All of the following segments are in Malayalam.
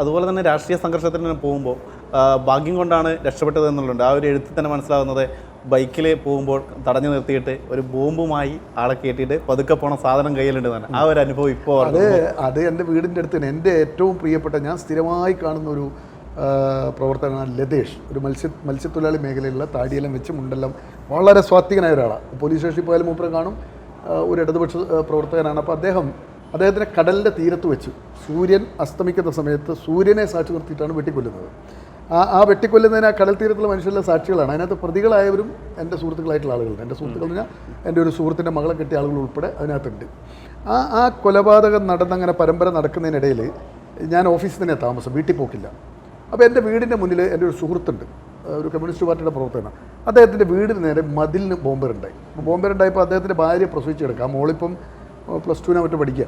അതുപോലെ തന്നെ രാഷ്ട്രീയ സംഘർഷത്തിന് പോകുമ്പോൾ ഭാഗ്യം കൊണ്ടാണ് രക്ഷപ്പെട്ടത് എന്നുള്ളത് ആ ഒരു എഴുത്തിൽ തന്നെ മനസ്സിലാവുന്നത് ബൈക്കിൽ പോകുമ്പോൾ തടഞ്ഞു നിർത്തിയിട്ട് ഒരു ബോംബുമായി ആളെ കയറ്റിയിട്ട് പതുക്കെ പോണ സാധനം കയ്യിലുണ്ട് തന്നെ ആ ഒരു അനുഭവം ഇപ്പോൾ അത് അത് എന്റെ വീടിന്റെ അടുത്ത് തന്നെ എന്റെ ഏറ്റവും പ്രിയപ്പെട്ട ഞാൻ സ്ഥിരമായി കാണുന്ന ഒരു പ്രവർത്തകനാണ് ലതേഷ്. ഒരു മത്സ്യ മത്സ്യത്തൊഴിലാളി മേഖലയിലുള്ള താടിയെല്ലാം വെച്ച് മുണ്ടെല്ലാം വളരെ സ്വാത്വികനായ ഒരാളാണ്. പോലീസ് സ്റ്റേഷനിൽ പോയാലും മൂപ്പരം കാണും. ഒരു ഇടതുപക്ഷ പ്രവർത്തകനാണ്. അപ്പോൾ അദ്ദേഹം അദ്ദേഹത്തിനെ കടലിന്റെ തീരത്ത് വെച്ചു. സൂര്യൻ അസ്തമിക്കുന്ന സമയത്ത് സൂര്യനെ സാക്ഷി നിർത്തിയിട്ടാണ് വെട്ടിക്കൊല്ലുന്നത്. ആ ആ വെട്ടിക്കൊല്ലുന്നതിന് ആ കടൽ തീരത്തുള്ള മനുഷ്യരുടെ സാക്ഷികളാണ്. അതിനകത്ത് പ്രതികളായവരും എന്റെ സുഹൃത്തുക്കളായിട്ടുള്ള ആളുകളുണ്ട്. എന്റെ സുഹൃത്തുക്കൾ പറഞ്ഞാൽ എന്റെ ഒരു സുഹൃത്തിന്റെ മകളെ കെട്ടിയ ആളുകൾ ഉൾപ്പെടെ അതിനകത്തുണ്ട്. ആ ആ കൊലപാതകം നടന്നങ്ങനെ പരമ്പര നടക്കുന്നതിനിടയിൽ ഞാൻ ഓഫീസിൽ തന്നെ താമസം വീട്ടിൽ പോക്കില്ല. അപ്പോൾ എന്റെ വീടിന്റെ മുന്നിൽ എന്റെ ഒരു സുഹൃത്തുണ്ട്. ഒരു കമ്മ്യൂണിസ്റ്റ് പാർട്ടിയുടെ പ്രവർത്തകനാണ്. അദ്ദേഹത്തിന്റെ വീടിന് നേരെ മതിലിന് ബോംബറുണ്ടായി. ബോംബറുണ്ടായപ്പോൾ അദ്ദേഹത്തിന്റെ ഭാര്യ പ്രസവിച്ചെടുക്കാം മോളിപ്പം പ്ലസ് ടുവിനെ മറ്റും പഠിക്കുക.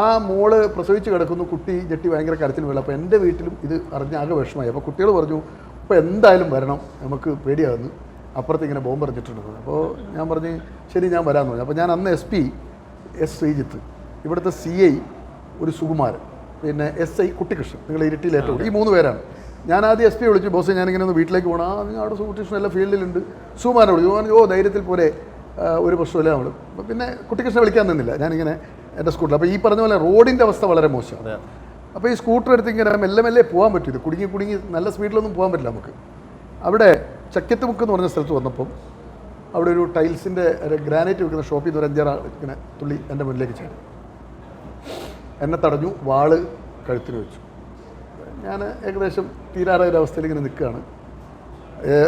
ആ മോൾ പ്രസവിച്ച് കിടക്കുന്നു കുട്ടി ഞെട്ടി ഭയങ്കര കരച്ചിൽ വീഴും അപ്പോൾ എന്റെ വീട്ടിലും ഇത് അറിഞ്ഞ ആകെ വിഷമമായി. അപ്പോൾ കുട്ടികൾ പറഞ്ഞു അപ്പോൾ എന്തായാലും വരണം. നമുക്ക് പേടിയാകുന്നു അപ്പുറത്ത് ഇങ്ങനെ ബോംബ് എറിഞ്ഞിട്ടുണ്ട് അപ്പോൾ ഞാൻ പറഞ്ഞ് ശരി ഞാൻ വരാമെന്ന് പറഞ്ഞു. അപ്പോൾ ഞാൻ അന്ന് എസ് പി എസ് ശ്രീജിത്ത് ഇവിടുത്തെ സി ഐ ഒരു സുകുമാരൻ പിന്നെ എസ് ഐ കുട്ടികൃഷ്ണൻ. നിങ്ങൾ ഇരിട്ടിയിൽ ഏറ്റവും ഈ മൂന്ന് പേരാണ്. ഞാൻ ആദ്യം എസ് പി വിളിച്ചു. ബോസ് ഞാനിങ്ങനെ ഒന്ന് വീട്ടിലേക്ക് പോകണം ആ നിങ്ങൾ അവിടെ കുട്ടികൃഷ്ണൻ എല്ലാം ഫീൽഡിലുണ്ട് സുകുമാരനെ വിളിച്ചു. സുകുമാരൻ ഓ ധൈര്യത്തിൽ പോലെ ഒരു പ്രശ്നമില്ല നമ്മൾ പിന്നെ കുട്ടിക്കൃഷ്ണ വിളിക്കാൻ നിന്നില്ല. ഞാനിങ്ങനെ എന്റെ സ്കൂട്ടറിൽ. അപ്പോൾ ഈ പറഞ്ഞ പോലെ റോഡിന്റെ അവസ്ഥ വളരെ മോശമാണ്. അപ്പോൾ ഈ സ്കൂട്ടർ എടുത്ത് ഇങ്ങനെ മെല്ലെ മെല്ലെ പോകാൻ പറ്റും ഇത് കുടുങ്ങി കുടുങ്ങി നല്ല സ്പീഡിലൊന്നും പോകാൻ പറ്റില്ല നമുക്ക്. അവിടെ ചക്കത്ത് മുക്ക് എന്ന് പറഞ്ഞ സ്ഥലത്ത് വന്നപ്പം അവിടെ ഒരു ടൈൽസിന്റെ ഒരു ഗ്രാനൈറ്റ് വെക്കുന്ന ഷോപ്പിൽ നിന്ന് ഒരു അഞ്ചാറ് ഇങ്ങനെ തുള്ളി എന്റെ മുന്നിലേക്ക് ചാടി. എന്നെ തടഞ്ഞു വാൾ കഴുത്തിന് വെച്ചു. ഞാൻ ഏകദേശം തീരാറായ ഒരു അവസ്ഥയിൽ ഇങ്ങനെ നിൽക്കുകയാണ്.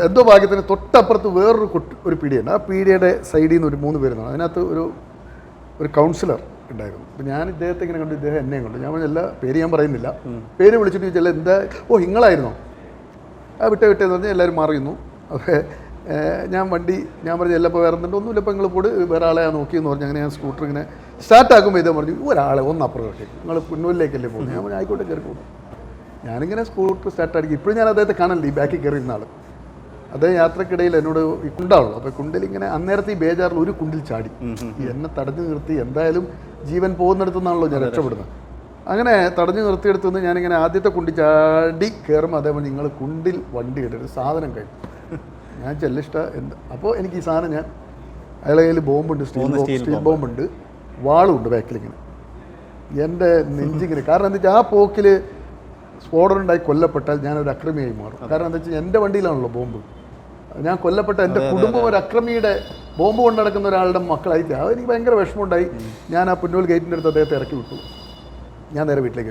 എന്തോ ഭാഗ്യത്തിന് തൊട്ടപ്പുറത്ത് വേറൊരു കുട്ടി ഒരു പീഡിയുണ്ട് ആ പീഡിയയുടെ സൈഡിൽ നിന്ന് ഒരു മൂന്ന് പേരുണ്ട് അതിനകത്ത് ഒരു ഒരു കൗൺസിലർ ഉണ്ടായിരുന്നു. അപ്പോൾ ഞാൻ ഇദ്ദേഹത്തെ ഇങ്ങനെ കണ്ടു ഇദ്ദേഹം എന്നെയും കണ്ടു. ഞാൻ എല്ലാ പേര് ഞാൻ പറയുന്നില്ല. പേര് വിളിച്ചിട്ട് ചോദിച്ചാൽ എന്താ? ഓ നിങ്ങളായിരുന്നോ? ആ വിട്ട വിട്ടേന്ന് പറഞ്ഞാൽ എല്ലാവരും മാറിയുന്നു അപ്പോൾ ഞാൻ വണ്ടി ഞാൻ പറഞ്ഞു എല്ലപ്പോൾ വേറെ എന്തുണ്ട്? ഒന്നുമില്ല ഇപ്പോൾ നിങ്ങൾ പോട് വേറെ ആളെ ഞാൻ നോക്കിയെന്ന് പറഞ്ഞു. അങ്ങനെ ഞാൻ സ്കൂട്ടർ ഇങ്ങനെ സ്റ്റാർട്ടാക്കുമ്പോൾ ഇതേ പറഞ്ഞു ഒരാളെ ഒന്ന് അപ്പുറത്തേക്ക് നിങ്ങൾ പുന്നൂരിലേക്കല്ലേ പോകുന്നത് ഞാൻ ആയിക്കോട്ടെ കയറി പോകുന്നു ഞാനിങ്ങനെ സ്കൂട്ടർ സ്റ്റാർട്ട് ആക്കി. ഇപ്പോഴും ഞാൻ അദ്ദേഹത്തെ കാണണ്ടേ ഈ ബാക്കിൽ കയറി ആൾ അദ്ദേഹം യാത്രക്കിടയിൽ എന്നോട് ഈ കുണ്ടാണല്ലോ. അപ്പോൾ കുണ്ടിൽ ഇങ്ങനെ അന്നേരത്തെ ഈ ബേജാറിൽ ഒരു കുണ്ടിൽ ചാടി. എന്നെ തടഞ്ഞു നിർത്തി. എന്തായാലും ജീവൻ പോകുന്നിടത്തുനിന്നാണല്ലോ ഞാൻ രക്ഷപ്പെടുന്നത്. അങ്ങനെ തടഞ്ഞു നിർത്തിയെടുത്തു നിന്ന് ഞാനിങ്ങനെ ആദ്യത്തെ കുണ്ടി ചാടി കയറുമ്പോൾ അതേപോലെ നിങ്ങൾ കുണ്ടിൽ വണ്ടി ഇടരുത് സാധനം കഴിഞ്ഞു ഞാൻ ചെല്ലിഷ്ട എന്ത്? അപ്പോൾ എനിക്ക് ഈ സാധനം ഞാൻ അയാളെ കയ്യിൽ ബോംബുണ്ട് സ്റ്റീൽ സ്റ്റീൽ ബോംബുണ്ട്. വാളുണ്ട് ബാക്കിലിങ്ങനെ. എന്റെ നെഞ്ചിങ്ങനെ. കാരണം എന്താ വെച്ചാൽ ആ പോക്കിൽ സ്ഫോടനം ഉണ്ടായി കൊല്ലപ്പെട്ടാൽ ഞാനൊരു അക്രമിയായി മാറും. കാരണം എന്താ വെച്ചാൽ എന്റെ വണ്ടിയിലാണല്ലോ ബോംബ്. ഞാൻ കൊല്ലപ്പെട്ട എന്റെ കുടുംബം ഒരു അക്രമിയുടെ ബോംബ് കൊണ്ടടക്കുന്ന ഒരാളുടെ മക്കളായിട്ട് അതെനിക്ക് ഭയങ്കര വിഷമമുണ്ടായി. ഞാൻ ആ പുന്നൂൽ ഗേറ്റിന്റെ അടുത്ത് അദ്ദേഹത്തെ ഇറക്കി വിട്ടു. ഞാൻ നേരെ വീട്ടിലേക്ക്